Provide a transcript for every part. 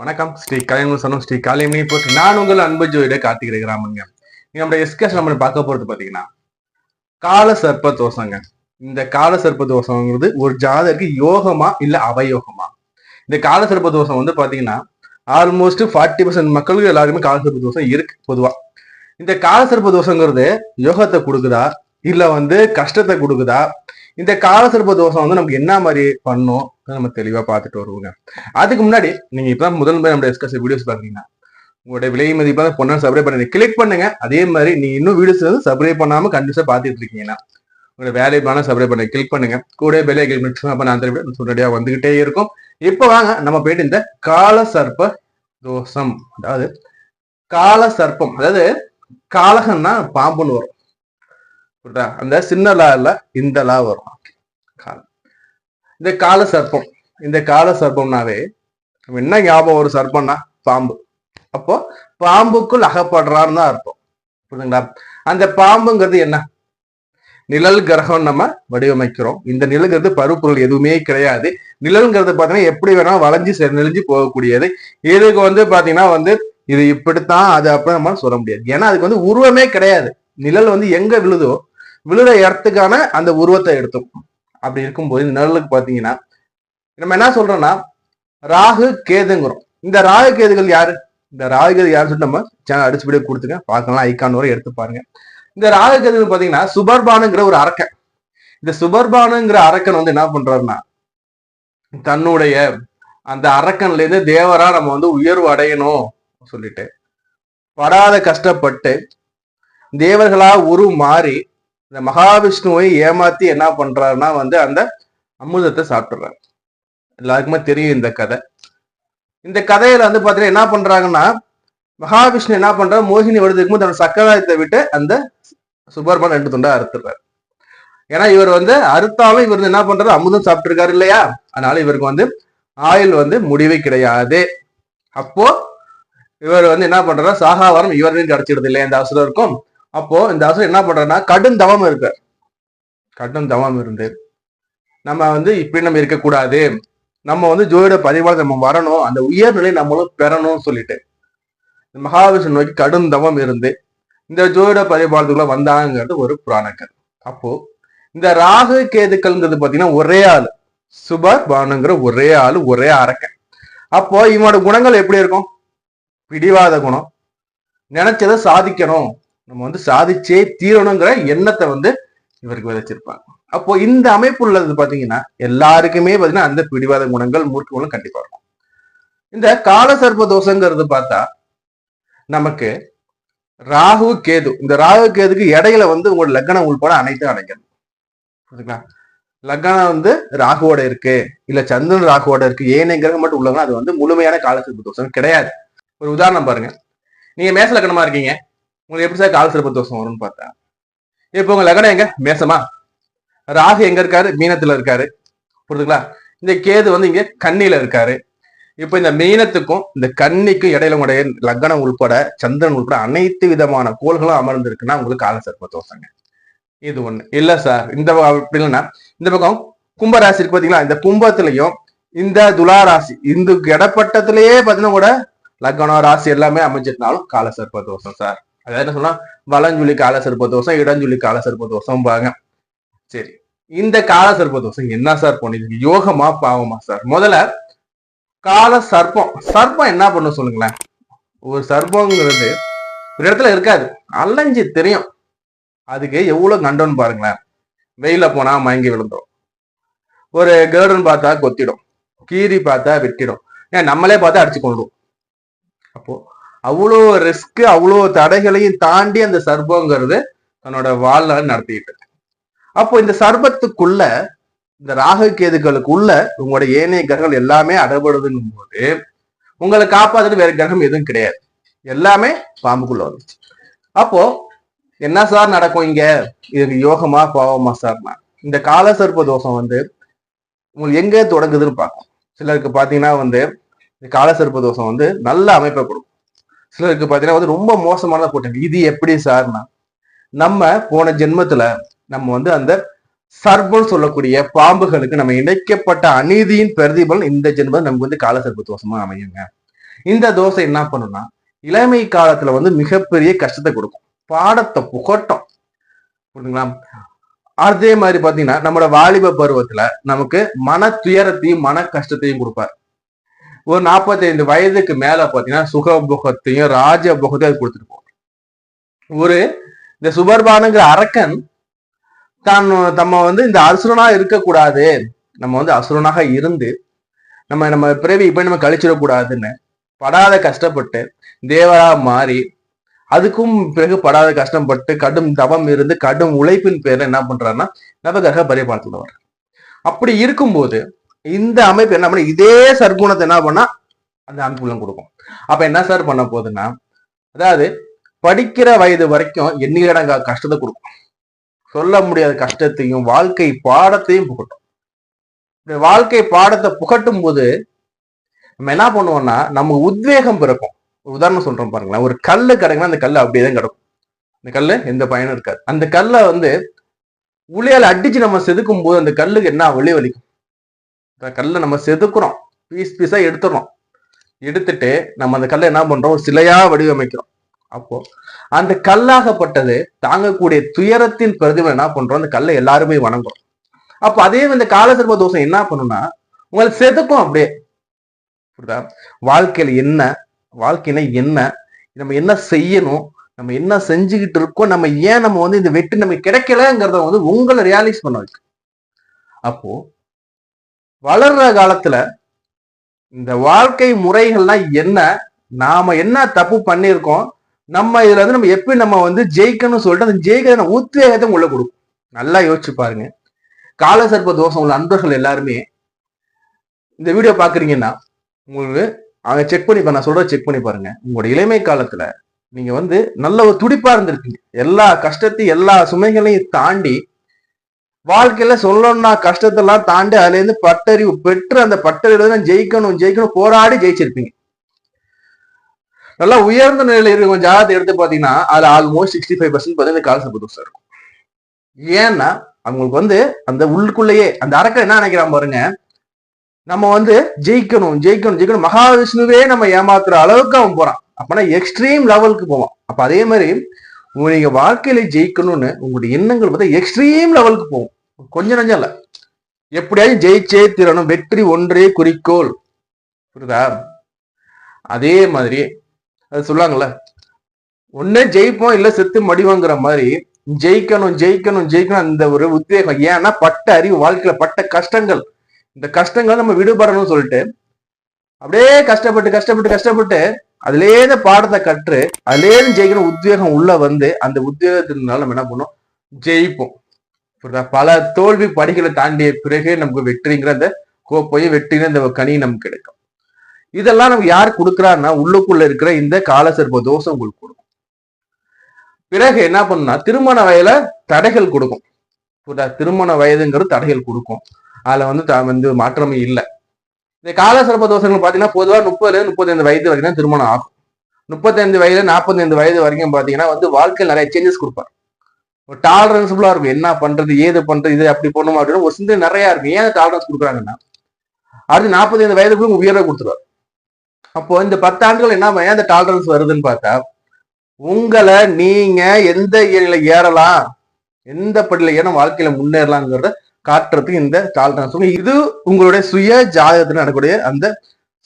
வணக்கம். ஸ்ரீ கலைஞர் சொன்னோம் ஸ்ரீ காளியமணி போட்டு நான் உங்கள் அன்பு ஜோதிட கார்த்திகை கிராமங்க. நீங்க நம்ம எஸ்கேஸ் நம்ம பார்க்க போறது பாத்தீங்கன்னா கால சர்ப்ப தோஷங்க. இந்த கால சர்ப்ப தோஷங்கிறது ஒரு ஜாதருக்கு யோகமா இல்ல அவயோகமா? இந்த கால சர்ப்ப தோஷம் வந்து பாத்தீங்கன்னா ஆல்மோஸ்ட் ஃபார்ட்டி பர்சன்ட் மக்களுக்கு எல்லாருமே கால சர்ப்ப தோஷம் இருக்கு பொதுவா. இந்த கால சர்ப்ப தோஷங்கிறது யோகத்தை கொடுக்குதா? இல்ல வந்து கஷ்டத்தை கொடுக்குதா? இந்த கால சர்ப்ப தோஷம் வந்து நமக்கு என்ன மாதிரி பண்ணும் நம்ம தெளிவா பார்த்துட்டு வருவோங்க. அதுக்கு முன்னாடி நீங்க இப்போ முதல் முறை நம்ம டிஸ்கஸ் வீடியோஸ் பாத்தீங்கன்னா உங்களுடைய விலை மதிப்பாக பொண்ணு சப்ரை பண்ணி கிளிக் பண்ணுங்க. அதே மாதிரி நீங்க இன்னும் வீடியோஸ் வந்து சப்ரை பண்ணாம கண்டிப்பா பார்த்துட்டு இருக்கீங்கன்னா உங்களோட வேலைப்பான சப்ரை பண்ணி கிளிக் பண்ணுங்க. கூட பெல்லை கிளிக் பண்ணி அப்ப நான் திரும்பி சொன்னடியா வந்துகிட்டே இருக்கும். இப்போ வாங்க நம்ம போயிட்டு இந்த கால சர்ப்ப தோஷம் அதாவது கால சர்ப்பம் அதாவது காலகன்னா பாம்புன்னு வரும். புரியுதா? அந்த சின்ன லா இல்ல இந்த லா வரும். காலம் இந்த கால சர்ப்பம். இந்த கால சர்ப்பம்னாவே நம்ம என்ன ஞாபகம் ஒரு சர்ப்பம்னா? பாம்பு. அப்போ பாம்புக்குள் அகப்படுறான்னு தான் அர்த்தம். புரியுதுங்களா? அந்த பாம்புங்கிறது என்ன? நிழல் கிரகம் நம்ம வடிவமைக்கிறோம். இந்த நிழல்ங்கிறது பருப்பொருள் எதுவுமே கிடையாது. நிழல்ங்கிறது பார்த்தீங்கன்னா எப்படி வேணாலும் வளைஞ்சு செ- நெளிஞ்சு போகக்கூடியது. இதுக்கு வந்து பார்த்தீங்கன்னா வந்து இது இப்படித்தான் அது அப்படி நம்ம சொல்ல முடியாது. ஏன்னா அதுக்கு வந்து உருவமே கிடையாது. நிழல் வந்து எங்க விழுதோ விழுற இடத்துக்கான அந்த உருவத்தை எடுத்தோம். அப்படி இருக்கும்போது இந்த நிழலுக்கு பாத்தீங்கன்னா நம்ம என்ன சொல்றோம்னா ராகு கேதுங்கிறோம். இந்த ராகு கேதுகள் யாரு? இந்த ராகு கேது யாருன்னு சொல்லிட்டு நம்ம சேனல் அடிச்சுபடியே கொடுத்துங்க பார்க்கலாம் ஐக்கான் வரை எடுத்து பாருங்க. இந்த ராகு கேதுகள் பாத்தீங்கன்னா சுபர்பானுங்கிற ஒரு அரக்கன். இந்த சுபர்பானுங்கிற அரக்கன் வந்து என்ன பண்றாருன்னா தன்னுடைய அந்த அரக்கன்ல இருந்து தேவரா நம்ம வந்து உயர்வு அடையணும் சொல்லிட்டு படாத கஷ்டப்பட்டு தேவர்களா உரு மாறி இந்த மகாவிஷ்ணுவை ஏமாத்தி என்ன பண்றாருன்னா வந்து அந்த அமுதத்தை சாப்பிட்டுறாரு. எல்லாருக்குமே தெரியும் இந்த கதை. இந்த கதையில வந்து பாத்தீங்கன்னா என்ன பண்றாங்கன்னா மகாவிஷ்ணு என்ன பண்றாரு? மோகினி வருதுக்கு போது தன்னோட சக்கராயத்தை விட்டு அந்த சுப்பர்மன் ரெண்டு துண்டா அறுத்துறாரு ஏன்னா இவர் வந்து அறுத்தாலும் இவர் வந்து என்ன பண்றாரு? அமுதம் சாப்பிட்டு இருக்காரு இல்லையா? அதனால இவருக்கு வந்து ஆயுள் வந்து முடிவே கிடையாது. அப்போ இவர் வந்து என்ன பண்றாரு? சாகாவரம் இவரையும் கிடைச்சிடுது இல்லையா? இந்த அசுரருக்கும். அப்போ இந்த அசுரன் என்ன பண்றாருன்னா கடும் தவம் இருக்கார் கடும் தவம் இருந்து நம்ம வந்து இப்படி நம்ம இருக்கக்கூடாது. நம்ம வந்து ஜோதிட பதிவாளர் நம்ம வரணும். அந்த உயர்நிலை நம்மளும் பெறணும்னு சொல்லிட்டு. இந்த மகாவிஷ்ணு நோக்கி கடும் தவம் இருந்து இந்த ஜோதிட பதிவாளத்துக்குள்ள வந்தாங்கிறது ஒரு புராணக்கர் அப்போ இந்த ராகு கேதுக்கள்ங்கிறது பாத்தீங்கன்னா ஒரே ஆள். சுபர் பானுங்கிற ஒரே ஆள் ஒரே அரக்கன். அப்போ இவனோட குணங்கள் எப்படி இருக்கும்? பிடிவாத குணம். நினைச்சதை சாதிக்கணும். நம்ம வந்து சாதிச்சே தீரணுங்கிற எண்ணத்தை வந்து இவருக்கு விதைச்சிருப்பாங்க. அப்போ இந்த அமைப்பு உள்ளது பாத்தீங்கன்னா எல்லாருக்குமே பாத்தீங்கன்னா அந்த பிடிவாத குணங்கள் மூர்க்க குணம் கண்டிப்பா இருக்கும். இந்த கால சர்ப்ப தோஷங்கிறது பார்த்தா நமக்கு ராகு கேது இந்த ராகு கேதுக்கு இடையில வந்து உங்களோட லக்னம் உள்பட அனைத்தும் அடைக்கணும் புரியுதுங்களா லக்னம் வந்து ராகுவோட இருக்கு இல்ல சந்திரன் ராகுவோட இருக்கு ஏனைய கிரகம் மட்டும் உள்ளவங்க அது வந்து முழுமையான கால தோஷம் கிடையாது. ஒரு உதாரணம் பாருங்க. நீங்க மேச லக்னமா இருக்கீங்க. உங்களுக்கு எப்படி சார் கால சிறப்பு தோஷம் வரும்னு பார்த்தா இப்போ உங்க லக்னம் எங்க? மேசமா? ராகு எங்க இருக்காரு? மீனத்துல இருக்காரு. புரியுதுங்களா? இந்த கேது வந்து இங்க கண்ணில இருக்காரு. இப்போ இந்த மீனத்துக்கும் இந்த கன்னிக்கும் இடையில உடைய லக்னம் உள்பட சந்திரன் உள்பட அனைத்து விதமான கோள்களும் அமர்ந்திருக்குன்னா உங்களுக்கு கால சர்ப்ப தோஷங்க. இது ஒண்ணு. இல்ல சார் இந்த பக்கம் அப்படி இல்லைன்னா இந்த பக்கம் கும்பராசி இருக்கு பாத்தீங்களா? இந்த கும்பத்திலையும் இந்த துலா ராசி இந்த இடப்பட்டத்திலேயே பாத்தீங்கன்னா கூட லக்னம் ராசி எல்லாமே அமைஞ்சிருந்தாலும் கால சர்ப்ப தோஷம் சார். அதாவது என்ன சொன்னா வலஞ்சுழி கால சர்ப்ப தோஷம் இடஞ்சுழி கால சர்ப்ப தோஷம் பாங்க சரி. இந்த கால சர்ப்ப தோஷம் என்ன சார் பண்ணிருக்கு யோகமா பாவமா சார் முதல்ல கால சர்ப்பம். சர்ப்பம் என்ன பண்ணும் சொல்லுங்களேன். ஒரு சர்ப்பங்கிறது ஒரு இடத்துல இருக்காது. அலைஞ்சு தெரியும். அதுக்கு எவ்வளவு கண்டோன்னு பாருங்களேன். வெயில போனா மயங்கி விழுந்துடும் ஒரு கேர்டன் பார்த்தா கொத்திடும். கீரி பார்த்தா வெட்டிடும் ஏன் நம்மளே பார்த்தா அடிச்சு கொண்டுடும் அப்போ அவ்வளோ ரிஸ்க் அவ்வளோ தடைகளையும் தாண்டி அந்த சர்பங்கிறது தன்னோட வாழ்நாள் நடத்திட்டு இருக்கு. அப்போ இந்த சர்பத்துக்குள்ள இந்த ராகு கேதுகளுக்குள்ள உங்களோட ஏனைய கிரகங்கள் எல்லாமே அடபடுதுங்கும் போது உங்களை காப்பாத்துட்டு வேற கிரகம் எதுவும் கிடையாது. எல்லாமே பாம்புக்குள்ள வந்துச்சு அப்போ என்ன சார் நடக்கும் இங்க? இதுக்கு யோகமா பாவமா சார்னா இந்த கால சர்ப்ப தோஷம் வந்து உங்களுக்கு எங்க தொடங்குதுன்னு பார்க்கும் சிலருக்கு பாத்தீங்கன்னா வந்து இந்த கால சர்ப்ப தோஷம் வந்து நல்ல அமைப்பை கொடுக்கும். சிலருக்கு பார்த்தீங்கன்னா வந்து ரொம்ப மோசமானதாக போட்டாங்க இது எப்படி சார்னா நம்ம போன ஜென்மத்துல நம்ம வந்து அந்த சர்பம் சொல்லக்கூடிய பாம்புகளுக்கு நம்ம இணைக்கப்பட்ட அநீதியின் பிரதிபலன் இந்த ஜென்மம் நமக்கு வந்து கால சர்ப தோஷமா அமையுங்க. இந்த தோசை என்ன பண்ணும்னா இளமை காலத்துல வந்து மிகப்பெரிய கஷ்டத்தை கொடுக்கும். பாடத்தை புகட்டும். புரியுதுங்களா அதே மாதிரி பாத்தீங்கன்னா நம்மளோட வாலிப பருவத்துல நமக்கு மன துயரத்தையும் மன கஷ்டத்தையும் கொடுப்பார். ஒரு 45 வயதுக்கு மேல பாத்தீங்கன்னா சுகபோகத்தையும் ராஜபோகத்தையும் அது கொடுத்துட்டு போகும் ஒரு இந்த சுபர்பானுங்கிற அரக்கன் தான் நம்ம வந்து இந்த அசுரனா இருக்கக்கூடாது. நம்ம வந்து அசுரனாக இருந்து நம்ம நம்ம பிறவி இப்ப நம்ம கழிச்சிடக்கூடாதுன்னு படாத கஷ்டப்பட்டு தேவரா மாறி அதுக்கும் பிறகு படாத கஷ்டப்பட்டு கடும் தவம் இருந்து கடும் உழைப்பின் பேர்ல என்ன பண்றாருன்னா நவகிரக பரிபாலத்தில் வர அப்படி இருக்கும்போது இந்த அமைப்பு என்ன பண்ண இதே சர்க்குணத்தை என்ன பண்ணா அந்த அமைப்புல கொடுக்கும். அப்ப என்ன சார் பண்ண போகுதுன்னா அதாவது படிக்கிற வயது வரைக்கும் எண்ணிலடங்கா கஷ்டத்தை கொடுக்கும் சொல்ல முடியாத கஷ்டத்தையும் வாழ்க்கை பாடத்தையும் புகட்டும். இந்த வாழ்க்கை பாடத்தை புகட்டும் போது நம்ம என்ன பண்ணுவோம்னா நமக்கு உத்வேகம் பிறக்கும். உதாரணம் சொல்றோம் பாருங்களேன். ஒரு கல்லு கிடக்குன்னா அந்த கல்லு அப்படியே தான் கிடக்கும். அந்த கல்லு எந்த பயனும் இருக்காது. அந்த கல்லை வந்து உளியால் அடிச்சு நம்ம செதுக்கும் போது அந்த கல்லுக்கு என்ன வெளி வலிக்கும்? இந்த கல்லை நம்ம செதுக்குறோம். பீஸ் பீஸா எடுத்துடுறோம் எடுத்துட்டு நம்ம அந்த கல்லை என்ன பண்றோம்? ஒரு சிலையா வடிவமைக்கிறோம். அப்போ அந்த கல்லாகப்பட்டது தாங்கக்கூடிய துயரத்தின் பிரதிபலம் என்ன பண்றோம்? அந்த கல்லை எல்லாருமே வணங்குறோம். அப்போ அதே இந்த காலசர்ப தோஷம் என்ன பண்ணும்னா உங்களை செதுக்கும் அப்படியே. புரியுதா? வாழ்க்கையில என்ன வாழ்க்கையில என்ன நம்ம என்ன செய்யணும் நம்ம என்ன செஞ்சுக்கிட்டு இருக்கோம் நம்ம ஏன் நம்ம வந்து இந்த வெட்டு நமக்கு கிடைக்கலங்கிறத வந்து உங்களை ரியலைஸ் பண்ண வைக்கும். அப்போ வளர்ற காலத்துல இந்த வாழ்க்கை முறைகள்லாம் என்ன? நாம என்ன தப்பு பண்ணியிருக்கோம்? நம்ம இதுல வந்து நம்ம எப்படி நம்ம வந்து ஜெயிக்கணும்னு சொல்லிட்டு அந்த ஜெயிக்கிற உத்வேகத்தை உள்ள கொடுக்கும். நல்லா யோசிச்சு பாருங்க. காலசர்ப்ப தோஷம் உள்ள அன்பர்கள் எல்லாருமே இந்த வீடியோ பாக்குறீங்கன்னா உங்களுக்கு அவங்க செக் பண்ணி பா- நான் சொல்ற செக் பண்ணி பாருங்க. உங்களோட இளமை காலத்துல நீங்க வந்து நல்ல ஒரு துடிப்பா இருந்திருக்கீங்க எல்லா கஷ்டத்தையும் எல்லா சுமைகளையும் தாண்டி வாழ்க்கையில சொல்லணும்னா கஷ்டத்தெல்லாம் தாண்டி அதுல இருந்து பட்டறிவு பெற்று அந்த பட்டறிவுல தான் ஜெயிக்கணும் ஜெயிக்கணும் போராடி ஜெயிச்சிருப்பீங்க. நல்லா உயர்ந்த நிலையில இருக்கிற ஜாதகத்தை எடுத்து பாத்தீங்கன்னா அதுல ஆல்மோஸ்ட் சிக்ஸ்டி ஃபைவ் பர்சன்ட் பார்த்தீங்கன்னா காலசர்ப்ப தோஷம் இருக்கும். ஏன்னா அவங்களுக்கு வந்து அந்த உள்ளுக்குள்ளேயே அந்த அரக்கன் என்ன நினைக்கிறான் பாருங்க நம்ம வந்து ஜெயிக்கணும் ஜெயிக்கணும் ஜெயிக்கணும். மகாவிஷ்ணுவே நம்ம ஏமாத்துற அளவுக்கு அவன் போறான். அப்பனா எக்ஸ்ட்ரீம் லெவலுக்கு போவான். அப்ப அதே மாதிரி நீங்க வாழ்க்கையில ஜெயிக்கணும்னு உங்களுடைய எண்ணங்கள் பார்த்தா எக்ஸ்ட்ரீம் லெவலுக்கு போகும். கொஞ்சம் நஞ்சம் இல்ல. எப்படியாவது ஜெயிச்சே திறனும் வெற்றி ஒன்றே குறிக்கோள். புரியுதா? அதே மாதிரி அது சொல்லுவாங்கல்ல ஒன்னே ஜெயிப்போம் இல்ல செத்து மடிவோங்கிற மாதிரி ஜெயிக்கணும் ஜெயிக்கணும் ஜெயிக்கணும் அந்த ஒரு உத்வேகம். ஏன்னா பட்ட அறிவு வாழ்க்கையில பட்ட கஷ்டங்கள். இந்த கஷ்டங்கள் நம்ம விடுபடணும்னு சொல்லிட்டு அப்படியே கஷ்டப்பட்டு கஷ்டப்பட்டு கஷ்டப்பட்டு அதுலேயே இந்த பாடத்தை கற்று அதுலேயே ஜெயிக்கணும் உத்வேகம் உள்ள வந்து அந்த உத்வேகத்தினால நம்ம என்ன பண்ணோம் ஜெயிப்போம். புரியுதா? பல தோல்வி படிகளை தாண்டிய பிறகு நமக்கு வெற்றிங்கிற அந்த கோப்பையும் வெற்றிங்கிற இந்த கனி நமக்கு கிடைக்கும். இதெல்லாம் நமக்கு யார் கொடுக்குறாருன்னா உள்ளுக்குள்ள இருக்கிற இந்த காலசர்ப்ப தோஷம் உங்களுக்கு கொடுக்கும். பிறகு என்ன பண்ணுனா திருமண வயதுல தடைகள் கொடுக்கும். புரியுதா? திருமண வயதுங்கிறது தடைகள் கொடுக்கும். அதுல வந்து த- வந்து மாற்றமே இல்லை. இந்த காலசர்ப்ப தோஷங்கள் பாத்தீங்கன்னா பொதுவா முப்பதுல இருந்து முப்பத்தைந்து வயது வரைக்கும் தான் திருமணம் ஆகும். முப்பத்தைந்து வயதுல நாற்பத்தைந்து வயது வரைக்கும் பாத்தீங்கன்னா வந்து வாழ்க்கையில் நிறைய சேஞ்சஸ் கொடுப்பாரு ஒரு டாலரன்ஸ்புல்லா இருக்கும். என்ன பண்றது ஏது பண்றது இது அப்படி பண்ணணும் அப்படின்னு ஒரு சிந்தனை நிறைய இருக்கும். ஏன் டாலரன்ஸ் கொடுக்குறாங்கன்னா அடுத்து நாற்பத்தைந்து வயதுக்குள்ள உயர்வை கொடுத்துருவார். அப்போ இந்த பத்தாண்டுகள் என்ன ஏன் இந்த டாலரன்ஸ் வருதுன்னு பார்த்தா உங்களை நீங்க எந்த ஏரியில ஏறலாம் எந்த படியில ஏன்னா வாழ்க்கையில முன்னேறலாங்கிறத காட்டுறதுக்கு இந்த டாலரன்ஸ் இது உங்களுடைய சுய ஜாதகத்தில் நடக்கக்கூடிய அந்த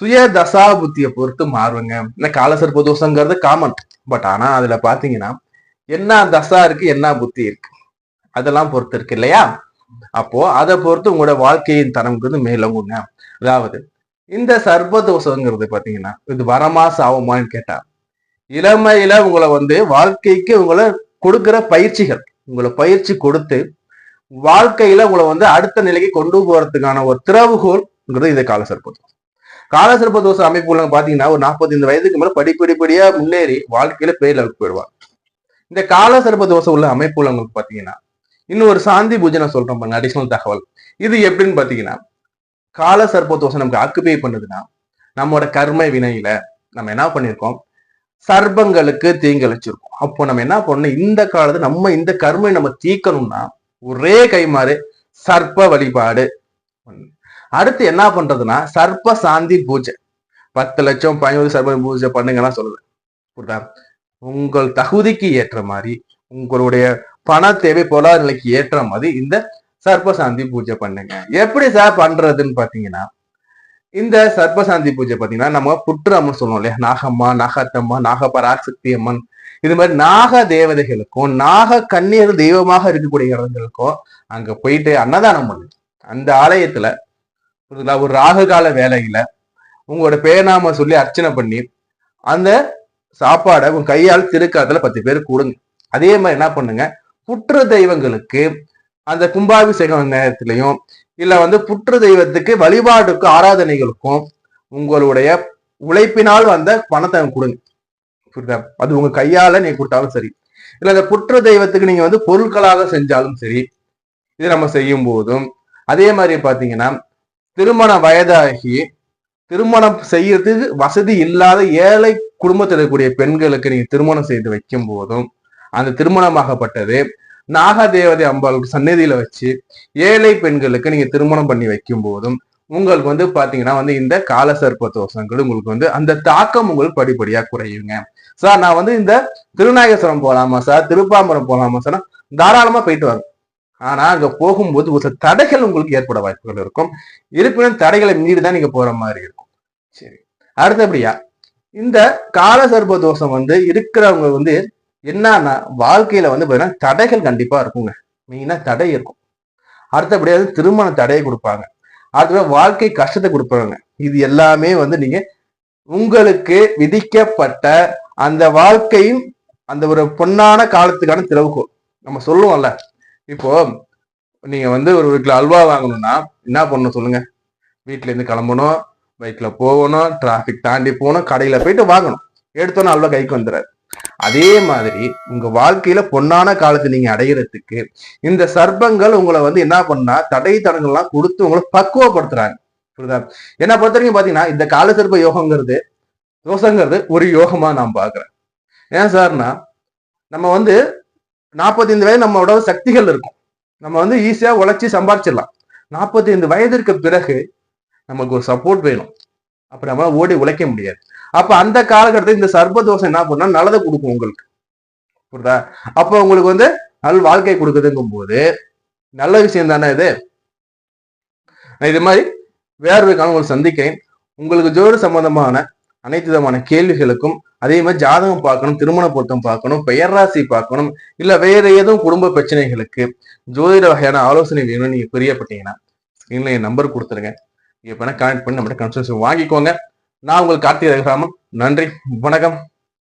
சுய தசா புத்தியை பொறுத்து மாறுவங்க இந்த காலசர்ப்ப தோஷங்கிறது காமன் பட் ஆனா அதுல பாத்தீங்கன்னா என்ன தசா இருக்கு என்ன புத்தி இருக்கு? அதெல்லாம் பொறுத்து இருக்கு இல்லையா? அப்போ அதை பொறுத்து உங்களோட வாழ்க்கையின் தரம்ங்கிறது மேலோங்குங்க அதாவது இந்த சர்பதோஷங்கிறது பாத்தீங்கன்னா இது வரமா சாவமான்னு கேட்டா இளமையில உங்களை வந்து வாழ்க்கைக்கு உங்களை கொடுக்கிற பயிற்சிகள் உங்களை பயிற்சி கொடுத்து வாழ்க்கையில உங்களை வந்து அடுத்த நிலைக்கு கொண்டு போறதுக்கான ஒரு திறவுகோல்ங்கிறது இந்த காலசர்ப்ப தோஷம் கால தோஷ அமைப்புகள் பாத்தீங்கன்னா ஒரு 45 வயதுக்கு மேல படிப்படிப்படியா முன்னேறி வாழ்க்கையில பெரிய லெவலுக்கு போயிடுவாங்க. இந்த கால சிறப்பு தோசை உள்ள அமைப்பு உள்ளவங்களுக்கு பாத்தீங்கன்னா இன்னும் ஒரு சாந்தி பூஜை நான் சொல்றேன் பாருங்க அடிஷனல் தகவல். இது எப்படின்னு பாத்தீங்கன்னா காலசர்ப்ப தோசை நமக்கு ஆக்குபை பண்ணுதுன்னா நம்மளோட கர்ம வினையில நம்ம என்ன பண்ணியிருக்கோம் சர்பங்களுக்கு தீங்கழிச்சிருக்கோம். அப்போ நம்ம என்ன பண்ணணும்? இந்த காலத்துல நம்ம இந்த கர்மை நம்ம தீக்கணும்னா ஒரே கைமாறு சர்ப்ப வழிபாடு அடுத்து என்ன பண்றதுன்னா சர்ப்ப சாந்தி பூஜை. பத்து லட்சம் பதினோரு சர்ப பூஜை பண்ணுங்கன்னா சொல்லுது. புரியுதா? உங்கள் தகுதிக்கு ஏற்ற மாதிரி உங்களுடைய பண தேவை பொருளாதார நிலைக்கு ஏற்ற மாதிரி இந்த சர்ப்பசாந்தி பூஜை பண்ணுங்க. எப்படி சார் பண்றதுன்னு பாத்தீங்கன்னா இந்த சர்ப்பசாந்தி பூஜை பாத்தீங்கன்னா நம்ம புற்றம்னு சொல்லுவோம் இல்லையா? நாகம்மா நாகத்தம்மா நாகபராசக்தி அம்மன் இது மாதிரி நாக தேவதைகளுக்கும் நாக கன்னியர் தெய்வமாக இருக்கக்கூடிய இடங்களுக்கும் அங்க போயிட்டு அன்னதானம் பண்ணு அந்த ஆலயத்துல ஒரு ராகு கால வேலையில உங்களோட பேர்நாம சொல்லி அர்ச்சனை பண்ணி அந்த சாப்பாடை உங்க கையால் திருக்காத்துல பத்து பேர் கொடுங்க. அதே மாதிரி என்ன பண்ணுங்க? புற்று தெய்வங்களுக்கு அந்த கும்பாபிஷேகம் நேரத்திலையும் இல்ல வந்து புற்று தெய்வத்துக்கு வழிபாடுக்கும் ஆராதனைகளுக்கும் உங்களுடைய உழைப்பினால் வந்த பணத்தை கொடுங்க. புரியுதா? அது உங்க கையால நீங்க கொடுத்தாலும் சரி. இல்ல அந்த புற்று தெய்வத்துக்கு நீங்க வந்து பொருட்களாக செஞ்சாலும் சரி இது நம்ம செய்யும் போதும் அதே மாதிரி பாத்தீங்கன்னா திருமண வயதாகி திருமணம் செய்யறதுக்கு வசதி இல்லாத ஏழை குடும்பத்தில் இருக்கக்கூடிய பெண்களுக்கு நீங்க திருமணம் செய்து வைக்கும் போதும் அந்த திருமணமாகப்பட்டது நாகதேவதை அம்பாள் சந்நிதியில வச்சு ஏழை பெண்களுக்கு நீங்க திருமணம் பண்ணி வைக்கும் போதும் உங்களுக்கு வந்து பாத்தீங்கன்னா வந்து இந்த கால சர்ப்ப தோஷங்கள் உங்களுக்கு வந்து அந்த தாக்கம் உங்களுக்கு படிப்படியா குறையுங்க. சார் நான் வந்து இந்த திருநாயகஸ்வரம் போலாமா சார் திருப்பாம்பரம் போலாமா சார் தாராளமா போயிட்டு வாங்க ஆனா அங்க போகும்போது ஒரு சில தடைகள் உங்களுக்கு ஏற்பட வாய்ப்புகள் இருக்கும். இருப்பினும் தடைகளை மீறி தான் நீங்க போற மாதிரி இருக்கும். சரி. அடுத்தபடியா இந்த காலசர்ப்ப தோஷம் வந்து இருக்கிறவங்க வந்து என்னன்னா வாழ்க்கையில வந்து பாத்தீங்கன்னா தடைகள் கண்டிப்பா இருக்குங்க. மெயினா தடை இருக்கும். அடுத்தபடியா வந்து திருமண தடையை கொடுப்பாங்க. அடுத்தபடியா வாழ்க்கை கஷ்டத்தை கொடுப்பாங்க. இது எல்லாமே வந்து நீங்க உங்களுக்கு விதிக்கப்பட்ட அந்த வாழ்க்கையின் அந்த ஒரு பொன்னான காலத்துக்கான திறவுகோல். நம்ம சொல்லுவோம்ல இப்போ நீங்க வந்து ஒரு வீட்டுல அல்வா வாங்கணும்னா என்ன பண்ணணும் சொல்லுங்க? வீட்டுல இருந்து கிளம்பணும் பைக்ல போகணும் டிராபிக் தாண்டி போகணும் கடையில போயிட்டு வாங்கணும். எடுத்தோன்னே அல்வா கைக்கு வந்துடாது அதே மாதிரி உங்க வாழ்க்கையில பொன்னான காலத்தை நீங்க அடையிறதுக்கு இந்த சர்ப்பங்கள் உங்களை வந்து என்ன பண்ணா தடை தடங்கள்லாம் கொடுத்து உங்களை பக்குவப்படுத்துறாங்க. புரியுதா? என்ன பொறுத்த வரைக்கும் பாத்தீங்கன்னா இந்த கால சர்ப்ப யோகங்கிறது தோசங்கிறது ஒரு யோகமா நான் பாக்குறேன் ஏன் சார்னா நம்ம வந்து நாற்பத்தைந்து வயது நம்மளோட சக்திகள் இருக்கும். நம்ம வந்து ஈஸியா உழைச்சி சம்பாதிச்சிடலாம் நாற்பத்தைந்து வயதிற்கு பிறகு நமக்கு ஒரு சப்போர்ட் வேணும். அப்ப நம்மளால ஓடி உழைக்க முடியாது. அப்ப அந்த காலகட்டத்தில் இந்த சர்ப்பதோஷம் என்ன பண்ணா நல்லதை கொடுக்கும் உங்களுக்கு. புரியுதா? அப்ப உங்களுக்கு வந்து நல் வாழ்க்கை கொடுக்குதுங்கும் போது நல்ல விஷயம் தானே இது? நான் இது மாதிரி வேறு ஒரு காலம் உங்களை சந்திக்கிறேன். உங்களுக்கு ஜோடு சம்பந்தமான அனைத்து விதமான கேள்விகளுக்கும் அதே மாதிரி ஜாதகம் பார்க்கணும் திருமண பொருத்தம் பார்க்கணும் பெயர் ராசி பார்க்கணும் இல்ல வேற ஏதும் குடும்ப பிரச்சனைகளுக்கு ஜோதிட வகையான ஆலோசனை வேணும்னு நீங்க பிரியப்பட்டீங்கன்னா ஸ்கிரீன்ல என் நம்பர் கொடுத்துருங்க. இப்ப கனெக்ட் பண்ணி நம்மகிட்ட கன்சல்டேஷன் வாங்கிக்கோங்க. நான் உங்களுக்கு கார்த்திகை ரகுராமன். நன்றி. வணக்கம்.